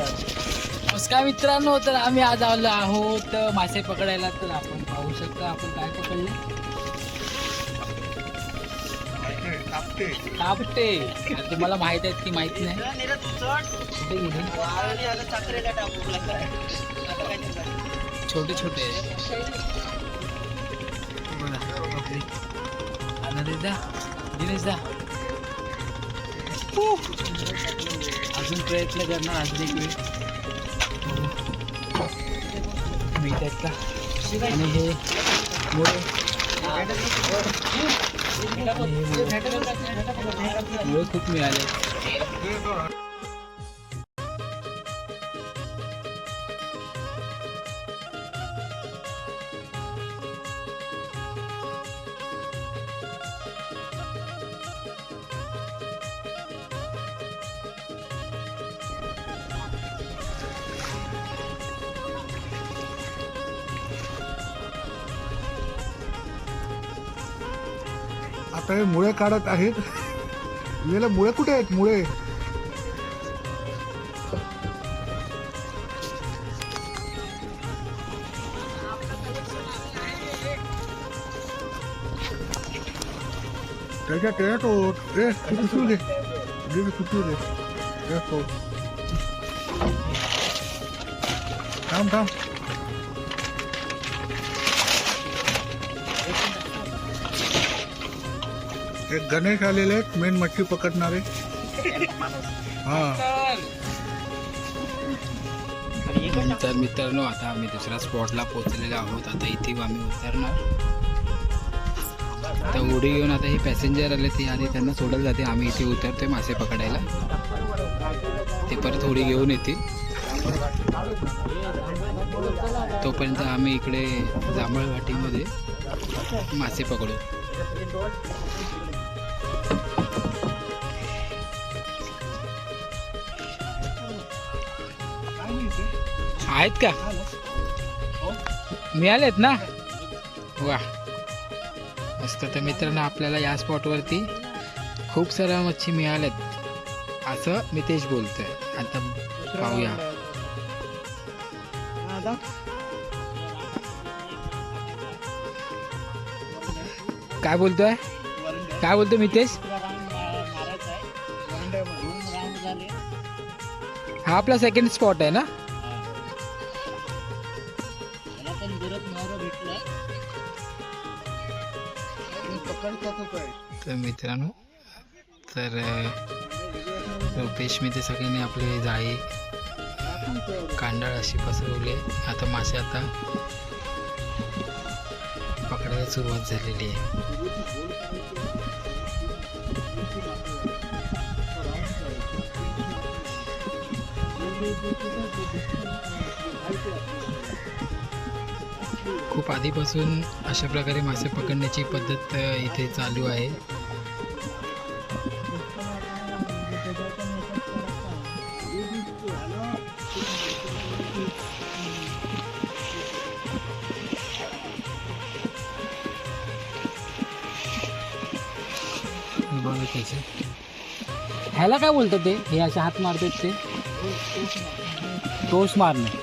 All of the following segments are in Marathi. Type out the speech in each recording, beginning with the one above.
नमस्कार. मित्रांनो तर आम्ही आज आलो आहोत मासे पकडायला तर आपण पाहू शकता आपण काय पकडले. कापटे. तुम्हाला माहीत आहेत की माहीत नाही. छोटे छोटे. दिनेश दा अजून प्रयत्न करणार अजून एक वेळ. मिळतात का आणि हे मुळे मुळे खूप मिळाले. आता हे मुळे काढत आहेत. याला मुळे कुठे आहेत? मुळे. त्याच्या त्याच्या तो? ए कुठू दे. दे दे. थांब थांब. एक गणेश आलेले आहेत मेन मच्छी पकडणारे. हा. तर मित्रांनो आता आम्ही दुसऱ्या स्पॉटला पोहोचलेलो आहोत. आता इथे आम्ही उतरणार. आता उडी घेऊन आता हे पॅसेंजर आले ते आधी त्यांना सोडलं जाते. आम्ही इथे उतरतोय मासे पकडायला. ते परत उडी घेऊन येतील. तोपर्यंत आम्ही इकडे जांभळ घाटीमध्ये मासे पकडू. आहेत का? मिळालेत ना? वा. मस्त. तर मित्रांनो आपल्याला या स्पॉटवरती खूप साऱ्या मच्छी मिळाल्यात असं मितेश बोलतोय. आता पाहूया. काय बोलतोय? काय बोलतोय मितेश? हा आपला सेकंड स्पॉट आहे ना? तर मित्रांनो तर अ, रुपेश मी ते सगळ्यांनी आपले जाळी कांडाळ अशी पसरवली. आता मासे आता पकडायला सुरुवात झालेली आहे. खूप आधीपासून अशा प्रकारे मासे पकडण्याची पद्धत इथे चालू आहे. बघा ह्याला काय बोलतात ते? हे असे हात मारतात ते? टोस मारणे.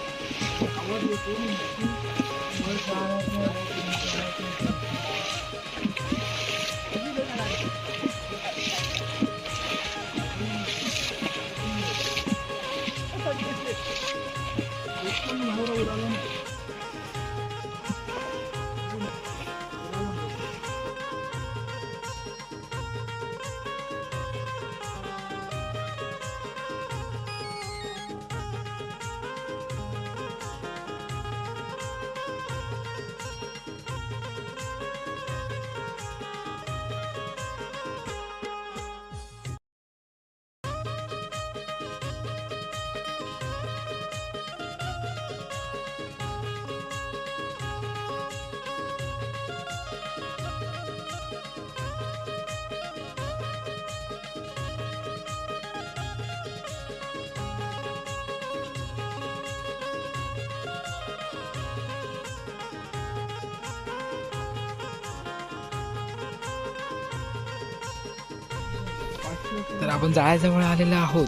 तर आपण जाळ्याजवळ आलेलो आहोत.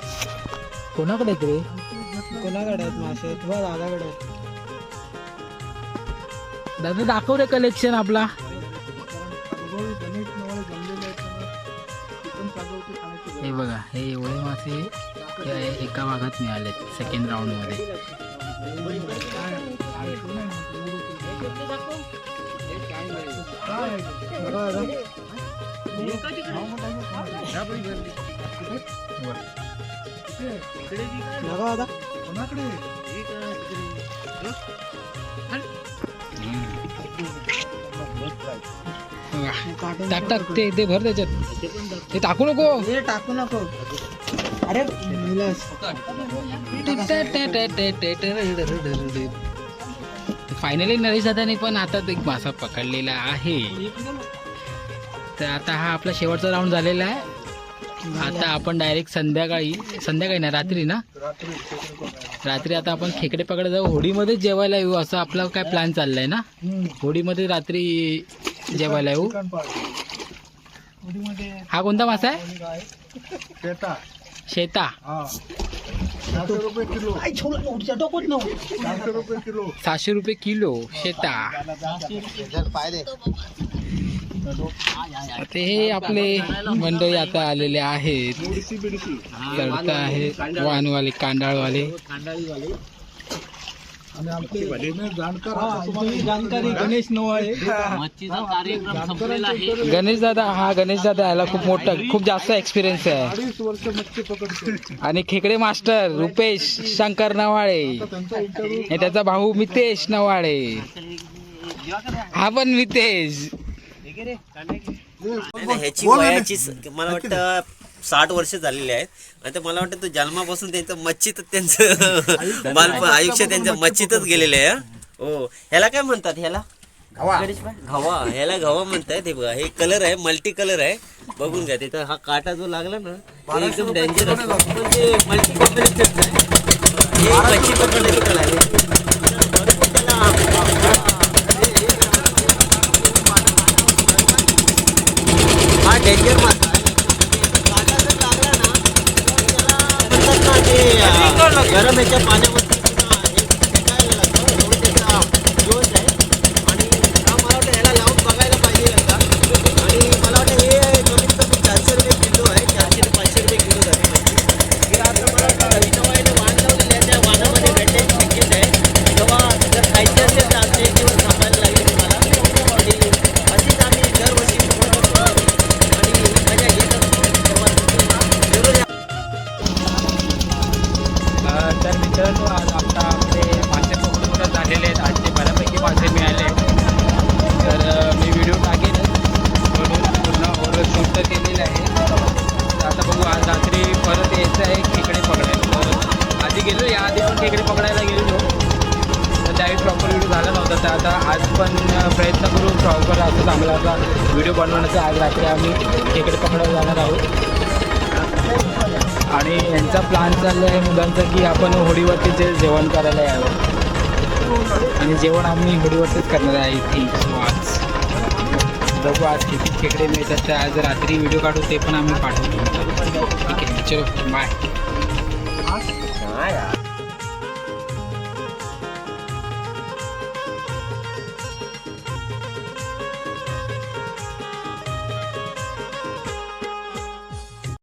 कोणाकडे आहेत रे? कोणाकडे आहेत मासे? तुझ्या दादाकडे आहेत. दादा दाखव रे कलेक्शन आपला. हे बघा हे एवढे मासे एका भागात मिळाले सेकंड राऊंडमध्ये. काय काय बघा. टाक टाक ते ते भर त्याच्यात. ते टाकू नको. हे टाकू नको. अरे. फायनली नरेश दादाने पण आता एक मासा पकडलेला आहे. तर आता हा आपला शेवटचा राऊंड झालेला आहे. आता आपण डायरेक्ट संध्याकाळी संध्याकाळी ना रात्री ना? रात्री आता आपण खेकडे पकडत जाऊ. होडीमध्ये जेवायला येऊ असं आपला काय प्लॅन चाललाय ना? हम्म. होडीमध्ये रात्री जेवायला येऊ. हा कोणता मासा आहे? शेता. सहाशे रुपये किलो. शेता. ते हे आपले मंडळी आता आलेले आहेत. चढता आहे वाहनवाले कांडाळवाले. हा, आता गणेश दादा हा गणेश दादा याला खूप मोठा खूप जास्त एक्सपिरियन्स आहे. अडीच वर्ष मच्छी पकडतो आणि खेकडे मास्टर रुपेश शंकर नवाळे. आता त्याचा भाऊ मितेश नवाळे. हा पण मितेश. ह्याची वयाची स- मला वाटतं साठ वर्ष झालेली आहेत. आणि ते मला वाटतं तो जन्मापासून त्यांचं मच्छीत त्यांचं बालपण आयुष्य त्यांचं मच्छीतच गेलेलं आहे हं. ह्याला काय म्हणतात ह्याला? गणेश भाई? घवा. ह्याला घवा म्हणतात. हे बघा हे कलर आहे मल्टी कलर आहे. बघून घ्या तिथं हा काटा जो लागला ना तो एकदम डेंजर असतो मल्टी कॉम्बिनेशन आहे हे मच्छी पकडण्याची कला आहे भरपूर त्याला हा डेंजर मासा लागला ना. गरम याच्या पाण्यामध्ये. बनवण्याचं आज रात्री आम्ही खेकडे पकडायला जाणार आहोत. आणि यांचा प्लॅन चालला आहे मुलांचा की आपण होडीवरती जे जेवण करायला यावं. आणि जेवण आम्ही होडीवरतीच करणार आहे आय थिंक सो आज बघू आज किती खेकडे मिळतात तर आज रात्री व्हिडिओ काढू ते पण आम्ही पाठवतो. ठीक आहे चलो बाय हा